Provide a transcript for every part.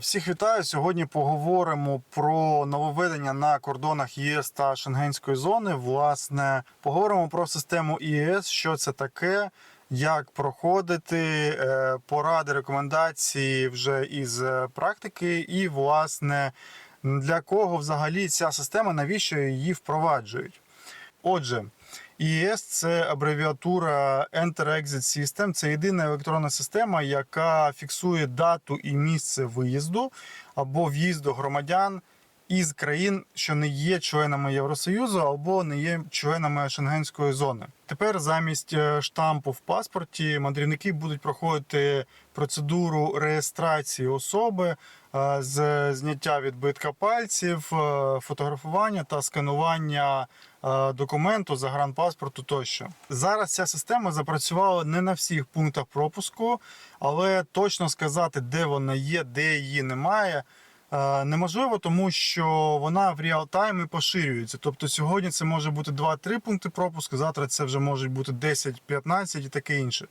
Всіх вітаю. Сьогодні поговоримо про нововведення на кордонах ЄС та Шенгенської зони. Власне, поговоримо про систему ІС, що це таке, як проходити, е, поради, рекомендації вже із е, практики, і власне для кого взагалі ця система, навіщо її впроваджують. Отже, ІС це абревіатура Enter-Exit System. Це єдина електронна система, яка фіксує дату і місце виїзду або в'їзду громадян із країн, що не є членами Євросоюзу або не є членами Шенгенської зони. Тепер замість е, штампу в паспорті мандрівники будуть проходити процедуру реєстрації особи е, з зняття відбитка пальців, е, фотографування та сканування документу, загранпаспорту тощо. Зараз ця система запрацювала не на всіх пунктах пропуску, але точно сказати, де вона є, де її немає. Е, Неможливо, тому що вона в реал-таймі поширюється. Тобто сьогодні це може бути 2-3 пункти пропуску, завтра це вже може бути 10-15 і таке інше.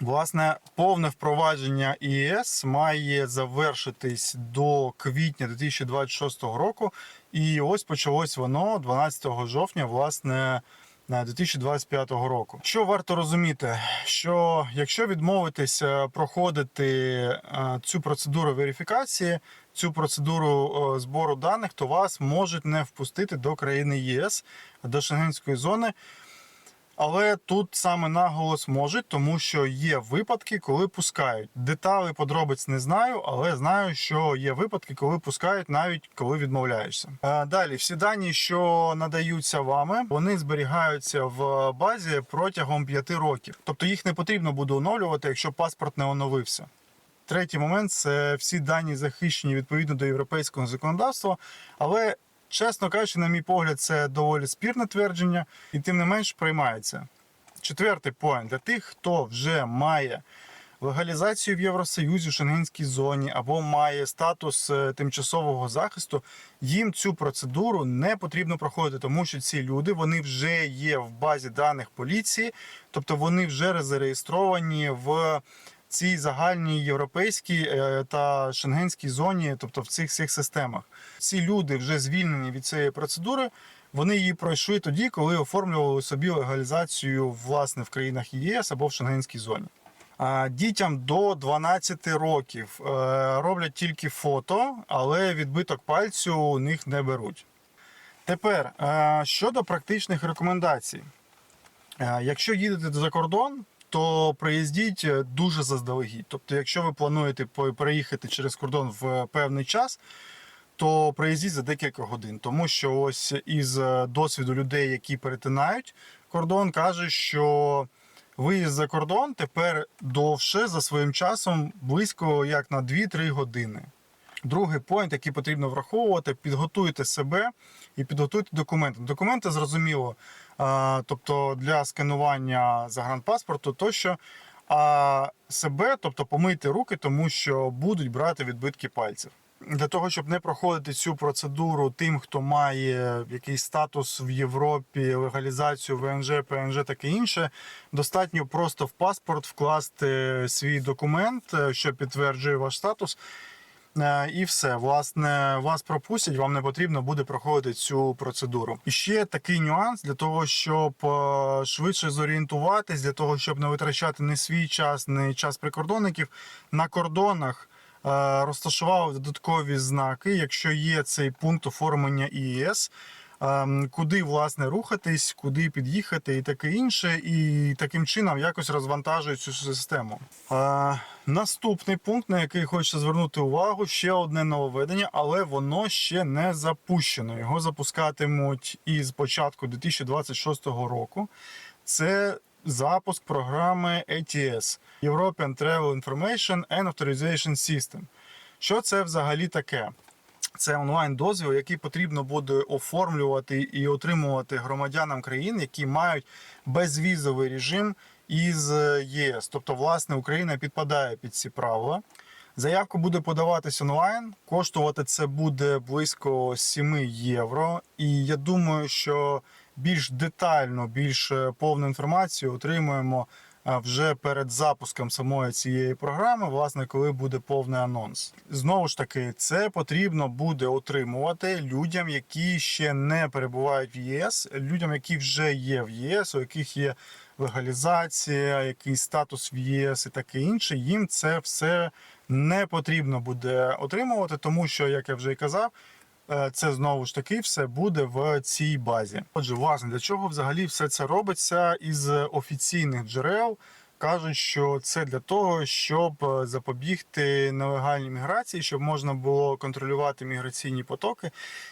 Власне, повне впровадження ІС має завершитись до квітня 2026 року, і ось почалось воно 12 жовтня, власне. На 2025 року. Що варто розуміти, що якщо відмовитись проходити е, цю процедуру верифікації, цю процедуру збору даних, то вас можуть не впустити до країни ЄС, до Шенгенської зони. Але тут саме наголос можуть, тому що є випадки, коли пускають. Деталі подробиць не знаю, але знаю, що є випадки, коли пускають, навіть коли відмовляєшся. Е, Далі, всі дані, що надаються вами, вони зберігаються в базі протягом 5 років. Тобто їх не потрібно буде оновлювати, якщо паспорт не оновився. Третій момент це всі дані захищені відповідно до європейського законодавства, але Чесно кажучи, на мій погляд, це доволі спірне твердження, і тим не менш приймається. Четвертий поінт для тих, хто вже має легалізацію в Євросоюзі, в Шенгенській зоні або має статус е, тимчасового захисту, їм цю процедуру не потрібно проходити, тому що ці люди вони вже є в базі даних поліції, тобто вони вже зареєстровані в цій загальній європейській е, та шенгенській зоні, тобто в цих всіх системах. Ці люди вже звільнені від цієї процедури. Вони її пройшли тоді, коли оформлювали собі легалізацію власне в країнах ЄС або в шенгенській зоні. Дітям до 12 років е, роблять тільки фото, але відбиток пальцю у них не беруть. Тепер е, щодо практичних рекомендацій. Якщо їдете за кордон, то приїздіть е, дуже заздалегідь. Тобто, якщо ви плануєте переїхати через кордон в певний час, то приїздіть за декілька годин. Тому що ось із е, досвіду людей, які перетинають кордон, каже, що виїзд за кордон тепер довше за своїм часом близько як на 2-3 години. Другий поінт, який потрібно враховувати, підготуйте себе і підготуйте документи. Документи зрозуміло, тобто для сканування загранпаспорту тощо. А себе, тобто помийте руки, тому що будуть брати відбитки пальців. Для того, щоб не проходити цю процедуру тим, хто має якийсь статус в Європі, легалізацію ВНЖ, ПНЖ, таке інше, достатньо просто в паспорт вкласти свій документ, е, що підтверджує ваш статус. Е, І все, власне, вас пропустять, вам не потрібно буде проходити цю процедуру. І ще такий нюанс для того, щоб е, швидше зорієнтуватись, для того, щоб не витрачати не свій час, не час прикордонників. На кордонах Розташував розташували додаткові знаки, якщо є цей пункт оформлення ІС. Ем, Куди власне рухатись, куди під'їхати і таке інше, і таким чином якось розвантажують цю систему. Е, Наступний пункт, на який хочу звернути увагу, ще одне нововведення, але воно ще не запущено. Його запускатимуть із початку 2026 року. Це запуск програми ATS European Travel Information and Authorization System. Що це взагалі таке? Це онлайн дозвіл, який потрібно буде оформлювати і отримувати громадянам країн, які мають безвізовий режим із е, ЄС. Тобто, власне, Україна підпадає під ці правила. Заявку буде подаватись онлайн. Коштувати це буде близько 7 євро. І я думаю, що більш детально, більш е, повну інформацію отримуємо вже перед запуском самої цієї програми, власне, коли буде повний анонс. Знову ж таки, це потрібно буде отримувати людям, які ще не перебувають в ЄС, людям, які вже є в ЄС, у яких є легалізація, якийсь статус в ЄС і таке інше. Їм це все не потрібно буде отримувати, тому що, як я вже і казав. Е, Це знову ж таки все буде в цій базі. Отже, власне, для чого взагалі все це робиться із офіційних джерел? Кажуть, що це для того, щоб е, запобігти нелегальній міграції, щоб можна було контролювати міграційні потоки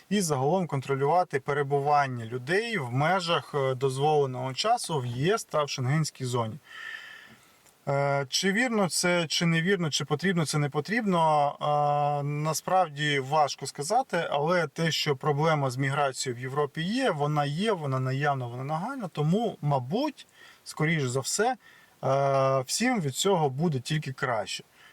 і загалом контролювати перебування людей в межах е, дозволеного часу в ЄС та в Шенгенській зоні. Е, Чи вірно це, чи не вірно, чи потрібно це не потрібно, е, насправді важко сказати, але те, що проблема з міграцією в Європі є, вона є, вона наявна, вона нагальна. Тому, мабуть, скоріш за все, е, всім від цього буде тільки краще.